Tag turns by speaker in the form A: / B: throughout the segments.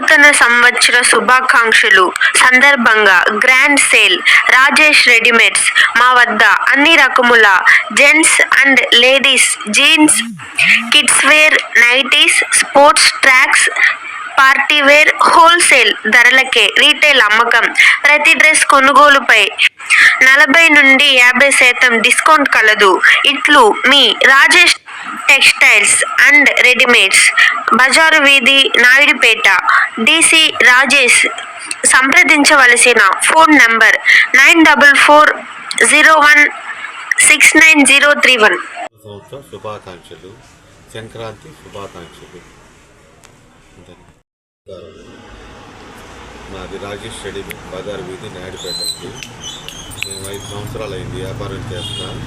A: నూతన సంవత్సర శుభాకాంక్షలు. సందర్భంగా గ్రాండ్ సేల్ రాజేష్ రెడీమేడ్స్ మా వద్ద అన్ని రకముల gents and ladies jeans kids wear nighties sports tracks party wear wholesale ధరలకే రీటైల్ అమ్మకం. ప్రతి డ్రెస్ కొనుగోలుపై నలభై నుండి యాభై శాతం డిస్కౌంట్ కలదు. ఇట్లు మీ రాజేష్ టెక్స్టైల్స్ అండ్ రెడీమేడ్స్. బజారు వీధి నాయుడుపేట. డిసి రాజేష్ సంప్రదించవలసిన phone number nine double four zero one six nine zero three one.
B: సంవత్సరం శుభాకాంక్షలు. సంక్రాంతి శుభాకాంక్షలు. అంతేనా? మాది రాజేష్ రెడ్డి బజార్ వీధి నాయుడుపేట మేము ఐదు సంవత్సరాలు అయింది వ్యాపారం చేస్తాను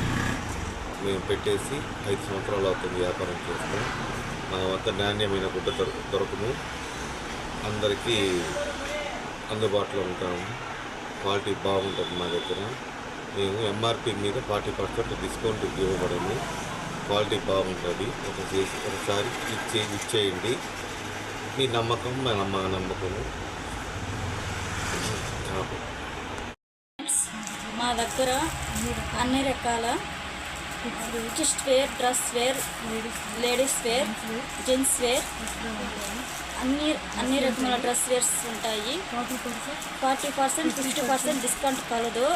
B: మేము పెట్టేసి ఐదు సంవత్సరాలు అవుతుంది వ్యాపారం చేస్తాం. మా వద్ద నాణ్యమైన గుడ్డ దొరకము. అందరికీ అందుబాటులో ఉంటాము. క్వాలిటీ బాగుంటుంది మా దగ్గర. మేము ఎంఆర్పి మీద ఫార్టీ పర్సెంట్ డిస్కౌంట్ ఇవ్వబడింది. క్వాలిటీ బాగుంటుంది. ఒక చేసి ఒకసారి ఇచ్చే ఇచ్చేయండి. మీ నమ్మకం మా నమ్మ నమ్మకము.
C: మా దగ్గర అన్ని రకాల కిస్ట్ wear dress wear ladies wear gents wear అన్ని అన్ని రకముల డ్రెస్ వేర్స్ ఉంటాయి. Forty percent fifty percent discount కలదు.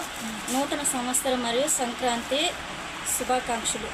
C: నూతన సంవత్సరం మరియు సంక్రాంతి శుభాకాంక్షలు.